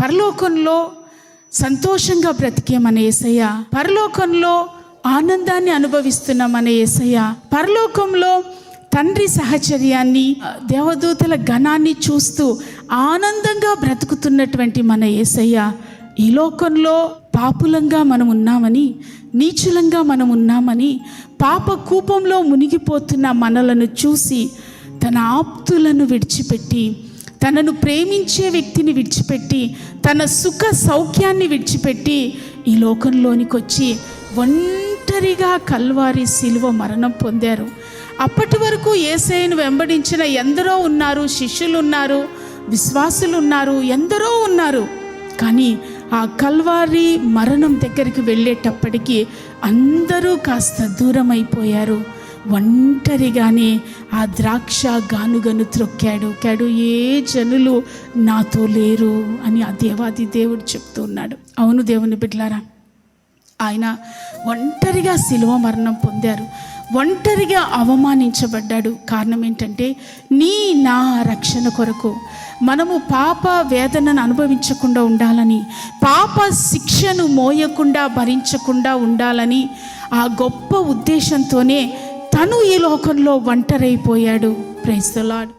పరలోకంలో సంతోషంగా బ్రతికే మన ఏసయ్య? పరలోకంలో ఆనందాన్ని అనుభవిస్తున్న మన ఏసయ్య? పరలోకంలో తండ్రి సహచర్యాన్ని దేవదూతల ఘనాన్ని చూస్తూ ఆనందంగా బ్రతుకుతున్నటువంటి మన ఏసయ్య ఈ లోకంలో పాపులంగా మనం ఉన్నామని నీచులంగా మనం ఉన్నామని పాప కూపంలో మునిగిపోతున్న మనలను చూసి తన ఆప్తులను విడిచిపెట్టి తనను ప్రేమించే వ్యక్తిని విడిచిపెట్టి తన సుఖ సౌఖ్యాన్ని విడిచిపెట్టి ఈ లోకంలోనికి వచ్చి ఒంటరిగా కల్వారి శిలువ మరణం పొందారు. అప్పటి వరకు ఏసైను వెంబడించిన ఎందరో ఉన్నారు శిష్యులు ఉన్నారు విశ్వాసులు ఉన్నారు ఎందరో ఉన్నారు. కానీ ఆ కల్వారి మరణం దగ్గరికి వెళ్ళేటప్పటికీ అందరూ కాస్త దూరం అయిపోయారు ఒంటరిగానే ఆ ద్రాక్ష గానుగను త్రొక్కాడు. కాడు ఏ జనులు నాతో లేరు అని ఆ దేవాది దేవుడు చెప్తూ ఉన్నాడు. అవును దేవుని బిడ్లారా ఆయన ఒంటరిగా శిలువ మరణం పొందారు. ఒంటరిగా అవమానించబడ్డాడు. కారణం ఏంటంటే నీ నా రక్షణ కొరకు మనము పాప వేదనను అనుభవించకుండా ఉండాలని పాప శిక్షను మోయకుండా భరించకుండా ఉండాలని ఆ గొప్ప ఉద్దేశంతోనే తను ఈ లోకంలో ఒంటరైపోయాడు. ప్రైస్తలాడ్